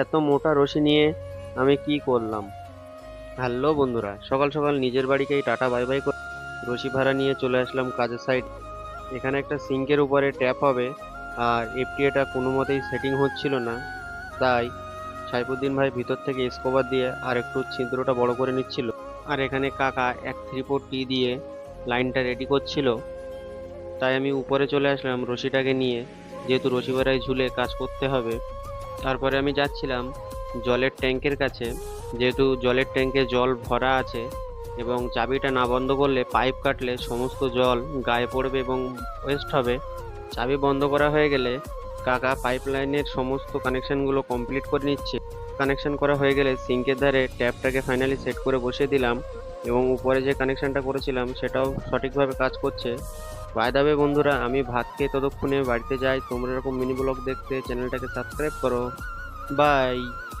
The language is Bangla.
এত মোটা রশি নিয়ে আমি কি করলাম? হ্যালো বন্ধুরা, সকাল সকাল নিজের বাড়িকেই টাটা বাই বাই করে রশি ভাড়া নিয়ে চলে আসলাম কাজের সাইড এখানে একটা সিঙ্কের উপরে ট্যাপ হবে, আর এফটিএটা কোনো মতেই সেটিং হচ্ছিল না। তাই সাইফুদ্দিন ভাই ভিতর থেকে স্কোবার দিয়ে আর একটু ছিদ্রটা বড় করে নিচ্ছিল। আর এখানে কাকা এক থ্রি ফোর টি দিয়ে লাইনটা রেডি করছিল। তাই আমি উপরে চলে আসলাম রশিটাকে নিয়ে। যেহেতু রশি ভাড়ায় ঝুলে কাজ করতে হবে তারপরে আমি যাচ্ছিলাম জলের ট্যাঙ্কের কাছে। যেহেতু জলের ট্যাঙ্কে জল ভরা আছে এবং চাবিটা না বন্ধ করলে পাইপ কাটলে সমস্ত জল গায়ে পড়বে এবং ওয়েস্ট হবে, চাবি বন্ধ করা হয়ে গেলে কাকা পাইপ লাইনের সমস্ত কানেকশনগুলো কমপ্লিট করে নিচ্ছে। কানেকশান করা হয়ে গেলে সিঙ্কের ধারে ট্যাপটাকে ফাইনালি সেট করে বসিয়ে দিলাম এবং উপরে যে কানেকশনটা করেছিলাম সেটাও সঠিকভাবে কাজ করছে। বাই দাবে বন্ধুরা, আমি ভাত খেয়ে ততক্ষণে বাড়িতে যাই। তোমরা এরকম মিনি ব্লগ দেখতে চ্যানেলটাকে সাবস্ক্রাইব করো। বাই